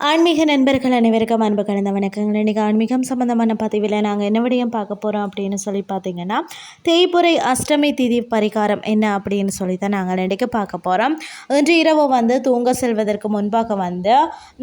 ஆன்மீக நண்பர்கள் அனைவருக்கும் அன்பு கலந்த வணக்கங்கள். இன்றைக்கி ஆன்மீகம் சம்மந்தமான பதிவில் நாங்கள் என்ன விடயம் பார்க்க போகிறோம் அப்படின்னு சொல்லி பார்த்தீங்கன்னா தேய்புரை அஷ்டமி திதி பரிகாரம் என்ன அப்படின்னு சொல்லி தான் நாங்கள் இன்றைக்கு பார்க்க போகிறோம் இன்று இரவு வந்து தூங்க செல்வதற்கு முன்பாக வந்து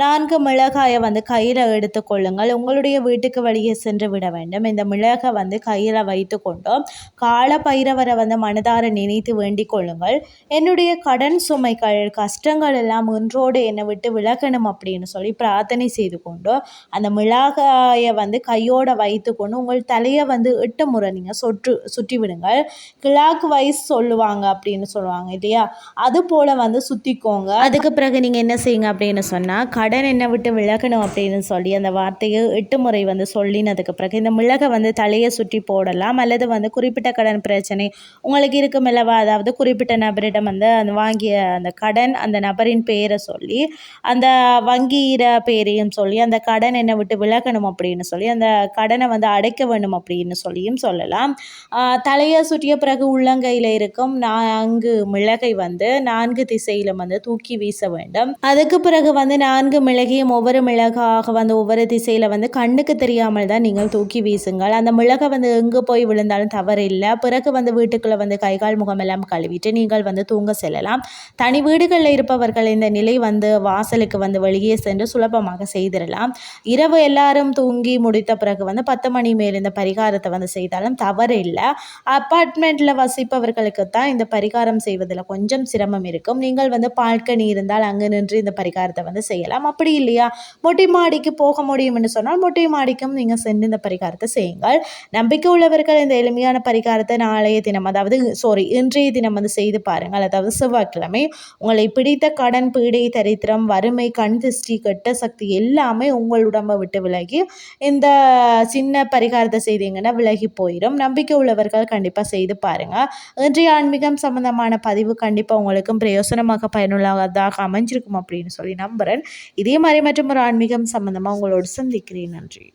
நான்கு மிளகாயை வந்து கையில் எடுத்துக்கொள்ளுங்கள் உங்களுடைய வீட்டுக்கு வெளியே சென்று விட வேண்டும். இந்த மிளகை வந்து கையில் வைத்து கொண்டு கால பைரவரை வந்து மனதார நினைத்து வேண்டிக் கொள்ளுங்கள். என்னுடைய கடன் சுமைகள் கஷ்டங்கள் எல்லாம் ஒன்றோடு என்னை விட்டு விலகணும் அப்படின்னு சொல்லி சொல்லி பிரார்த்தனை செய்து கொண்டு அந்த மிளகாயை வந்து கையோட வைத்து கொண்டு உங்கள் தலையை வந்து எட்டு முறை நீங்கள் சொற்று சுற்றி விடுங்கள். கிளாக் வைஸ் சொல்லுவாங்க அப்படின்னு சொல்லுவாங்க இல்லையா? அது போல் வந்து சுற்றிக்கோங்க அதுக்கு பிறகு நீங்கள் என்ன செய்யுங்க அப்படின்னு சொன்னால் கடன் என்னை விட்டு விலகணும் அப்படின்னு சொல்லி அந்த வார்த்தையை எட்டு முறை வந்து சொல்லினதுக்கு பிறகு இந்த மிளகை வந்து தலையை சுற்றி போடலாம். அல்லது வந்து குறிப்பிட்ட கடன் பிரச்சனை உங்களுக்கு இருக்கும் இல்லவா அதாவது குறிப்பிட்ட நபரிடம் வந்து அந்த வாங்கிய அந்த கடன் அந்த நபரின் பெயரை சொல்லி அந்த வங்கி ஈர பேரையும் சொல்லி அந்த கடன் என்னை விட்டு விலகணும் அப்படின்னு சொல்லி அந்த கடனை வந்து அடைக்க வேண்டும் அப்படின்னு சொல்லியும் சொல்லலாம். தலையை சுற்றிய பிறகு உள்ளங்கையில் இருக்கும் நான்கு மிளகை வந்து நான்கு திசையிலும் வந்து தூக்கி வீச வேண்டும். அதுக்கு பிறகு வந்து நான்கு மிளகையும் ஒவ்வொரு மிளகாக வந்து ஒவ்வொரு திசையில் வந்து கண்ணுக்கு தெரியாமல் தான் நீங்கள் தூக்கி வீசுங்கள். அந்த மிளகை வந்து எங்கே போய் விழுந்தாலும் தவறு இல்லை பிறகு வந்து வீட்டுக்குள்ளே வந்து கைகால் முகம் எல்லாம் கழுவிட்டு நீங்கள் வந்து தூங்க செல்லலாம். தனி வீடுகளில் இருப்பவர்கள் இந்த நிலை வந்து வாசலுக்கு வந்து வெளியே சென்று வந்து சுலபமாக செய்திடலாம். இரவு எல்லாரும் தூங்கி முடித்த பிறகு வந்து பத்து மணி மேல் இந்த பரிகாரத்தை வந்து செய்தாலும் தவறு இல்லை. அப்பார்ட்மெண்ட்டில் வசிப்பவர்களுக்கு தான் இந்த பரிகாரம் செய்வதில் கொஞ்சம் சிரமம் இருக்கும். நீங்கள் வந்து பால்கனி இருந்தால் அங்கு நின்று இந்த பரிகாரத்தை வந்து செய்யலாம். அப்படி இல்லையா? மொட்டை மாடிக்கு போக முடியும் என்று சொன்னால் மொட்டை மாடிக்கும் நீங்கள் சென்று இந்த பரிகாரத்தை செய்யுங்கள். நம்பிக்கை உள்ளவர்கள் இந்த எளிமையான பரிகாரத்தை நாளைய தினம் அதாவது சாரி இன்றைய தினம் வந்து செய்து பாருங்கள். அதாவது செவ்வாய்க்கிழமை உங்களை பிடித்த கடன் பீடை தரித்திரம் வறுமை கண் திருஷ்டி கெட்ட சக்தி எல்லாமே உங்கள் உடம்பை விட்டு விலகி இந்த சின்ன பரிகாரத்தை செய்தீங்கன்னா விலகி போயிடும் நம்பிக்கை உள்ளவர்கள் கண்டிப்பாக செய்து பாருங்கள் இன்றைய ஆன்மீகம் சம்மந்தமான பதிவு கண்டிப்பாக உங்களுக்கும் பிரயோசனமாக பயனுள்ளதாக அமைஞ்சிருக்கும் அப்படின்னு சொல்லி நம்புகிறேன் இதே மாதிரி மற்றும் ஒரு ஆன்மீகம் சம்மந்தமாக உங்களோடு சந்திக்கிறேன். நன்றி.